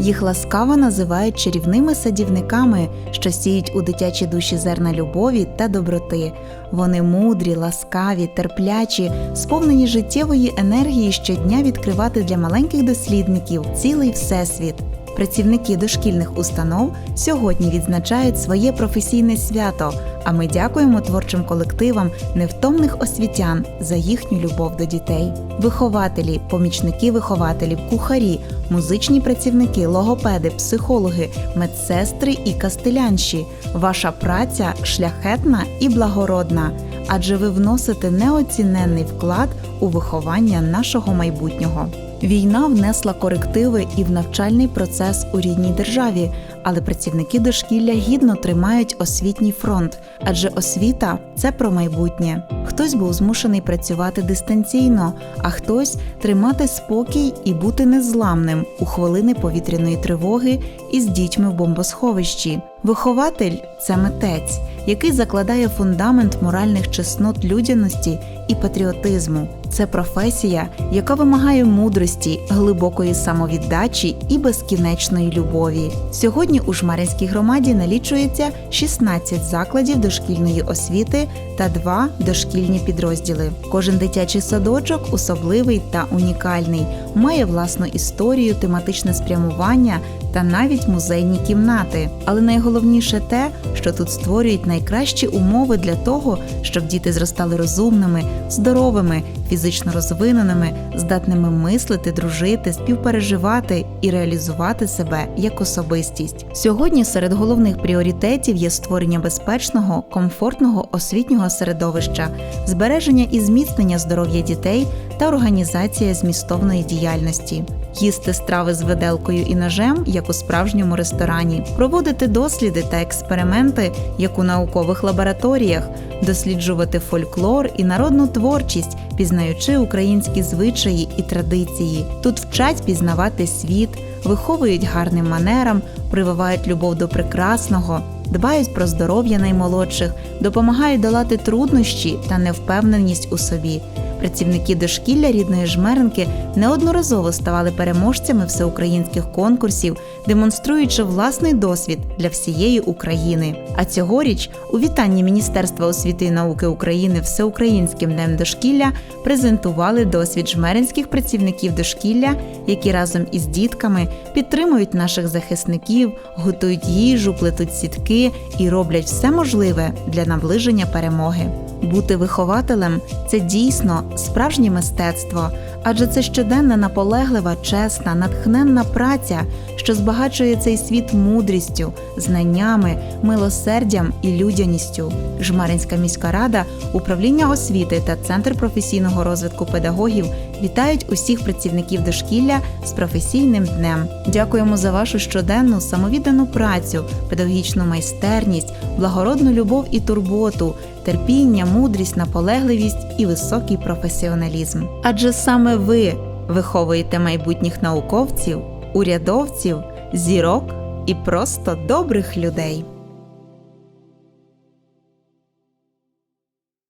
Їх ласкаво називають чарівними садівниками, що сіють у дитячі душі зерна любові та доброти. Вони мудрі, ласкаві, терплячі, сповнені життєвої енергії щодня відкривати для маленьких дослідників цілий всесвіт. Працівники дошкільних установ сьогодні відзначають своє професійне свято, а ми дякуємо творчим колективам невтомних освітян за їхню любов до дітей. Вихователі, помічники вихователів, кухарі, музичні працівники, логопеди, психологи, медсестри і кастелянші. Ваша праця шляхетна і благородна, адже ви вносите неоціненний вклад у виховання нашого майбутнього. Війна внесла корективи і в навчальний процес у рідній державі, але працівники дошкілля гідно тримають освітній фронт, адже освіта це про майбутнє. Хтось був змушений працювати дистанційно, а хтось тримати спокій і бути незламним у хвилини повітряної тривоги із дітьми в бомбосховищі. Вихователь це митець, який закладає фундамент моральних чеснот людяності і патріотизму. Це професія, яка вимагає мудрості, глибокої самовіддачі і безкінечної любові. Сьогодні у Жмаринській громаді налічується 16 закладів дошкільної освіти та два дошкільні підрозділи. Кожен дитячий садочок особливий та унікальний, має власну історію, тематичне спрямування та навіть музейні кімнати. Але найголовніше те, що тут створюють найкращі умови для того, щоб діти зростали розумними, здоровими, фізично розвиненими, здатними мислити, дружити, співпереживати і реалізувати себе як особистість. Сьогодні серед головних пріоритетів є створення безпечного, комфортного освітнього середовища, збереження і зміцнення здоров'я дітей та організація змістовної діяльності. Їсти страви з виделкою і ножем, як у справжньому ресторані, проводити досліди та експерименти, як у наукових лабораторіях, досліджувати фольклор і народну творчість, пізнаючи українські звичаї і традиції. Тут вчать пізнавати світ, виховують гарним манерам, прививають любов до прекрасного, дбають про здоров'я наймолодших, допомагають долати труднощі та невпевненість у собі. Працівники дошкілля рідної жмеренки неодноразово ставали переможцями всеукраїнських конкурсів, демонструючи власний досвід для всієї України. А цьогоріч у вітанні Міністерства освіти і науки України Всеукраїнським днем дошкілля презентували досвід жмеринських працівників дошкілля, які разом із дітками підтримують наших захисників, готують їжу, плетуть сітки і роблять все можливе для наближення перемоги. Бути вихователем це дійсно справжнє мистецтво, адже це щоденна наполеглива, чесна, натхненна праця, що збагачує цей світ мудрістю, знаннями, милосердям і людяністю. Жмаринська міська рада, управління освіти та центр професійного розвитку педагогів вітають усіх працівників дошкілля з професійним днем. Дякуємо за вашу щоденну самовіддану працю, педагогічну майстерність, благородну любов і турботу, терпіння, мудрість, наполегливість і високий професіоналізм. Адже саме ви виховуєте майбутніх науковців, урядовців, зірок і просто добрих людей.